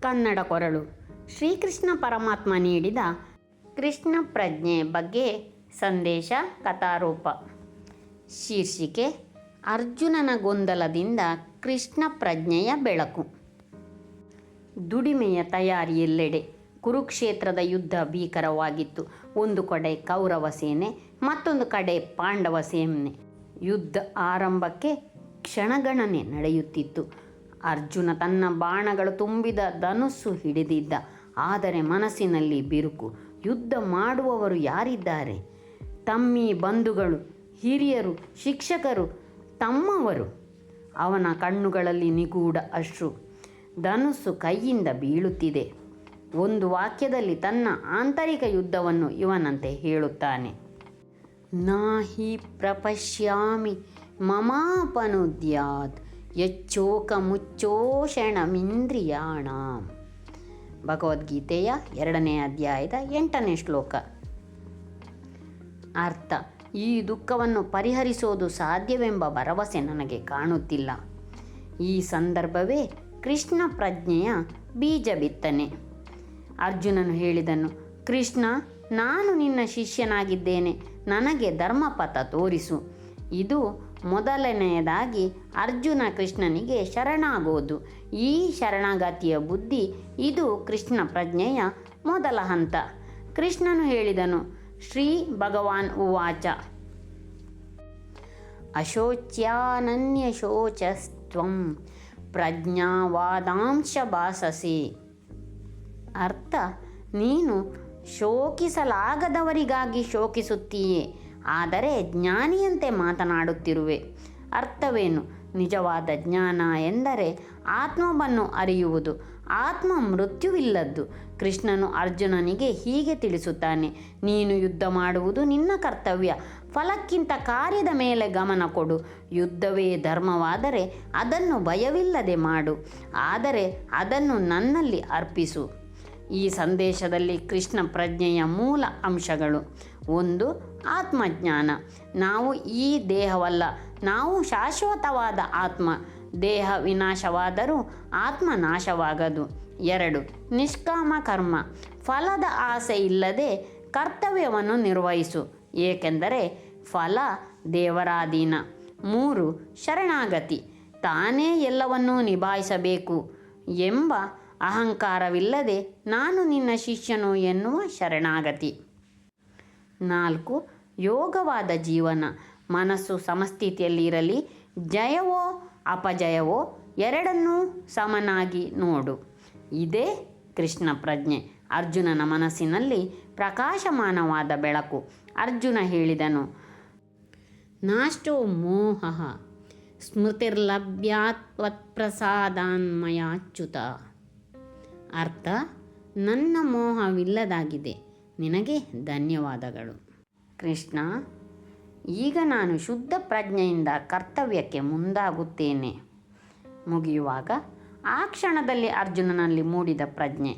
ಕನ್ನಡ ಕೊರಳು. ಶ್ರೀಕೃಷ್ಣ ಪರಮಾತ್ಮ ನೀಡಿದ ಕೃಷ್ಣ ಪ್ರಜ್ಞೆ ಬಗ್ಗೆ ಸಂದೇಶ ಕಥಾರೂಪ. ಶೀರ್ಷಿಕೆ, ಅರ್ಜುನನ ಗೊಂದಲದಿಂದ ಕೃಷ್ಣ ಪ್ರಜ್ಞೆಯ ಬೆಳಕು. ದುಡಿಮೆಯ ತಯಾರಿಯೆಲ್ಲೆಡೆ ಕುರುಕ್ಷೇತ್ರದ ಯುದ್ಧ ಭೀಕರವಾಗಿತ್ತು. ಒಂದು ಕಡೆ ಕೌರವ ಸೇನೆ, ಮತ್ತೊಂದು ಕಡೆ ಪಾಂಡವ ಸೇನೆ. ಯುದ್ಧ ಆರಂಭಕ್ಕೆ ಕ್ಷಣಗಣನೆ ನಡೆಯುತ್ತಿತ್ತು. ಅರ್ಜುನ ತನ್ನ ಬಾಣಗಳು ತುಂಬಿದ ಧನುಸ್ಸು ಹಿಡಿದಿದ್ದ. ಆದರೆ ಮನಸ್ಸಿನಲ್ಲಿ ಬಿರುಕು. ಯುದ್ಧ ಮಾಡುವವರು ಯಾರಿದ್ದಾರೆ? ತಮ್ಮಿ ಬಂಧುಗಳು, ಹಿರಿಯರು, ಶಿಕ್ಷಕರು, ತಮ್ಮವರು? ಅವನ ಕಣ್ಣುಗಳಲ್ಲಿ ನಿಗೂಢ ಅಶ್ರು. ಧನುಸ್ಸು ಕೈಯಿಂದ ಬೀಳುತ್ತಿದೆ. ಒಂದು ವಾಕ್ಯದಲ್ಲಿ ತನ್ನ ಆಂತರಿಕ ಯುದ್ಧವನ್ನು ಇವನಂತೆ ಹೇಳುತ್ತಾನೆ. ನಾಹಿ ಪ್ರಪಶ್ಯಾಮಿ ಮಮಾಪನುದ್ಯಾತ್. ಯಚ್ಚೋಕ ಮುಚ್ಚೋಷಣಮಿಂದ್ರಿಯಾಣ ಭಗವದ್ಗೀತೆಯ ಎರಡನೇ ಅಧ್ಯಾಯದ ಎಂಟನೇ ಶ್ಲೋಕ. ಅರ್ಥ, ಈ ದುಃಖವನ್ನು ಪರಿಹರಿಸೋದು ಸಾಧ್ಯವೆಂಬ ಭರವಸೆ ನನಗೆ ಕಾಣುತ್ತಿಲ್ಲ. ಈ ಸಂದರ್ಭವೇ ಕೃಷ್ಣ ಪ್ರಜ್ಞೆಯ ಬೀಜ ಬಿತ್ತನೆ ಅರ್ಜುನನು ಹೇಳಿದನು, ಕೃಷ್ಣ, ನಾನು ನಿನ್ನ ಶಿಷ್ಯನಾಗಿದ್ದೇನೆ, ನನಗೆ ಧರ್ಮಪಥ ತೋರಿಸು. ಇದು ಮೊದಲನೆಯದಾಗಿ ಅರ್ಜುನ ಕೃಷ್ಣನಿಗೆ ಶರಣಾಗೋದು. ಈ ಶರಣಾಗತಿಯ ಬುದ್ಧಿ, ಇದು ಕೃಷ್ಣ ಪ್ರಜ್ಞೆಯ ಮೊದಲ ಹಂತ. ಕೃಷ್ಣನು ಹೇಳಿದನು, ಶ್ರೀ ಭಗವಾನ್ ಉವಾಚ. ಅಶೋಚ್ಯಾನನ್ಯಶೋಚಸ್ತ್ವಂ ಪ್ರಜ್ಞಾವಾದಾಂಶ ಭಾಸಸಿ ಅರ್ಥ, ನೀನು ಶೋಕಿಸಲಾಗದವರಿಗಾಗಿ ಶೋಕಿಸುತ್ತೀಯೇ. ಆದರೆ ಜ್ಞಾನಿಯಂತೆ ಮಾತನಾಡುತ್ತಿರುವೆ. ಅರ್ಥವೇನು? ನಿಜವಾದ ಜ್ಞಾನ ಎಂದರೆ ಆತ್ಮವನ್ನು ಅರಿಯುವುದು. ಆತ್ಮ ಮೃತ್ಯುವಿಲ್ಲದ್ದು. ಕೃಷ್ಣನು ಅರ್ಜುನನಿಗೆ ಹೀಗೆ ತಿಳಿಸುತ್ತಾನೆ, ನೀನು ಯುದ್ಧ ಮಾಡುವುದು ನಿನ್ನ ಕರ್ತವ್ಯ. ಫಲಕ್ಕಿಂತ ಕಾರ್ಯದ ಮೇಲೆ ಗಮನ ಕೊಡು. ಯುದ್ಧವೇ ಧರ್ಮವಾದರೆ ಅದನ್ನು ಭಯವಿಲ್ಲದೆ ಮಾಡು. ಆದರೆ ಅದನ್ನು ನನ್ನಲ್ಲಿ ಅರ್ಪಿಸು. ಈ ಸಂದೇಶದಲ್ಲಿ ಕೃಷ್ಣ ಪ್ರಜ್ಞೆಯ ಮೂಲ ಅಂಶಗಳು. ಒಂದು, ಆತ್ಮಜ್ಞಾನ. ನಾವು ಈ ದೇಹವಲ್ಲ, ನಾವು ಶಾಶ್ವತವಾದ ಆತ್ಮ. ದೇಹ ವಿನಾಶವಾದರೂ ಆತ್ಮ ನಾಶವಾಗದು ಎರಡು, ನಿಷ್ಕಾಮ ಕರ್ಮ. ಫಲದ ಆಸೆ ಇಲ್ಲದೆ ಕರ್ತವ್ಯವನ್ನು ನಿರ್ವಹಿಸು. ಏಕೆಂದರೆ ಫಲ ದೇವರಾಧೀನ. ಮೂರು, ಶರಣಾಗತಿ. ತಾನೇ ಎಲ್ಲವನ್ನೂ ನಿಭಾಯಿಸಬೇಕು ಎಂಬ ಅಹಂಕಾರವಿಲ್ಲದೆ ನಾನು ನಿನ್ನ ಶಿಷ್ಯನು ಎನ್ನುವ ಶರಣಾಗತಿ. ನಾಲ್ಕು, ಯೋಗವಾದ ಜೀವನ. ಮನಸ್ಸು ಸಮಸ್ಥಿತಿಯಲ್ಲಿರಲಿ, ಜಯವೋ ಅಪಜಯವೋ ಎರಡನ್ನೂ ಸಮನಾಗಿ ನೋಡು. ಇದೇ ಕೃಷ್ಣ ಪ್ರಜ್ಞೆ. ಅರ್ಜುನನ ಮನಸ್ಸಿನಲ್ಲಿ ಪ್ರಕಾಶಮಾನವಾದ ಬೆಳಕು. ಅರ್ಜುನ ಹೇಳಿದನು, ನಾಷ್ಟೋ ಮೋಹ ಸ್ಮೃತಿರ್ಲಭ್ಯಾತ್ವತ್ಪ್ರಸಾದಾನ್ಮಯಾಚ್ಯುತ ಅರ್ಥ, ನನ್ನ ಮೋಹವಿಲ್ಲದಾಗಿದೆ. ನಿನಗೆ ಧನ್ಯವಾದಗಳು. ಕೃಷ್ಣ, ಈಗ ನಾನು ಶುದ್ಧ ಪ್ರಜ್ಞೆಯಿಂದ ಕರ್ತವ್ಯಕ್ಕೆ ಮುಂದಾಗುತ್ತೇನೆ. ಮುಗಿಯುವಾಗ, ಆ ಕ್ಷಣದಲ್ಲಿ ಅರ್ಜುನನಲ್ಲಿ ಮೂಡಿದ ಪ್ರಜ್ಞೆ,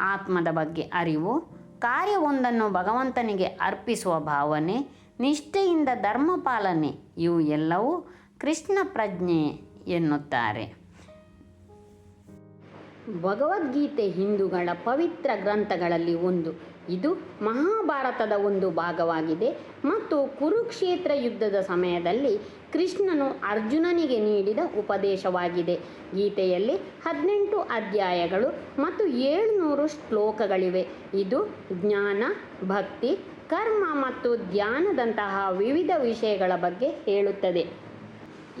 ಆತ್ಮದ ಬಗ್ಗೆ ಅರಿವು, ಕಾರ್ಯವೊಂದನ್ನು ಭಗವಂತನಿಗೆ ಅರ್ಪಿಸುವ ಭಾವನೆ, ನಿಷ್ಠೆಯಿಂದ ಧರ್ಮ ಪಾಲನೆ ಇವು ಎಲ್ಲವೂ ಕೃಷ್ಣ ಪ್ರಜ್ಞೆ ಎನ್ನುತ್ತಾರೆ. ಭಗವದ್ಗೀತೆ ಹಿಂದೂಗಳ ಪವಿತ್ರ ಗ್ರಂಥಗಳಲ್ಲಿ ಒಂದು. ಇದು ಮಹಾಭಾರತದ ಒಂದು ಭಾಗವಾಗಿದೆ ಮತ್ತು ಕುರುಕ್ಷೇತ್ರ ಯುದ್ಧದ ಸಮಯದಲ್ಲಿ ಕೃಷ್ಣನು ಅರ್ಜುನನಿಗೆ ನೀಡಿದ ಉಪದೇಶವಾಗಿದೆ. ಗೀತೆಯಲ್ಲಿ ಹದಿನೆಂಟು ಅಧ್ಯಾಯಗಳು ಮತ್ತು ಏಳ್ನೂರು ಶ್ಲೋಕಗಳಿವೆ. ಇದು ಜ್ಞಾನ, ಭಕ್ತಿ, ಕರ್ಮ ಮತ್ತು ಧ್ಯಾನದಂತಹ ವಿವಿಧ ವಿಷಯಗಳ ಬಗ್ಗೆ ಹೇಳುತ್ತದೆ.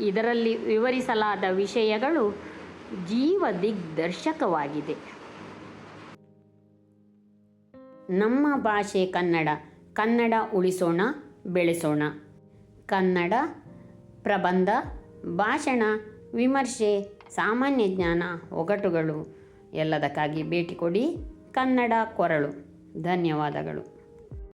ಇದರಲ್ಲಿ ವಿವರಿಸಲಾದ ವಿಷಯಗಳು ಜೀವ ದಿಗ್ದರ್ಶಕವಾಗಿದೆ ನಮ್ಮ ಭಾಷೆ ಕನ್ನಡ. ಕನ್ನಡ ಉಳಿಸೋಣ, ಬೆಳೆಸೋಣ. ಕನ್ನಡ ಪ್ರಬಂಧ, ಭಾಷಣ, ವಿಮರ್ಶೆ, ಸಾಮಾನ್ಯ ಜ್ಞಾನ, ಒಗಟುಗಳು ಎಲ್ಲದಕ್ಕಾಗಿ ಭೇಟಿ ಕೊಡಿ ಕನ್ನಡ ಕೊರಳು. ಧನ್ಯವಾದಗಳು.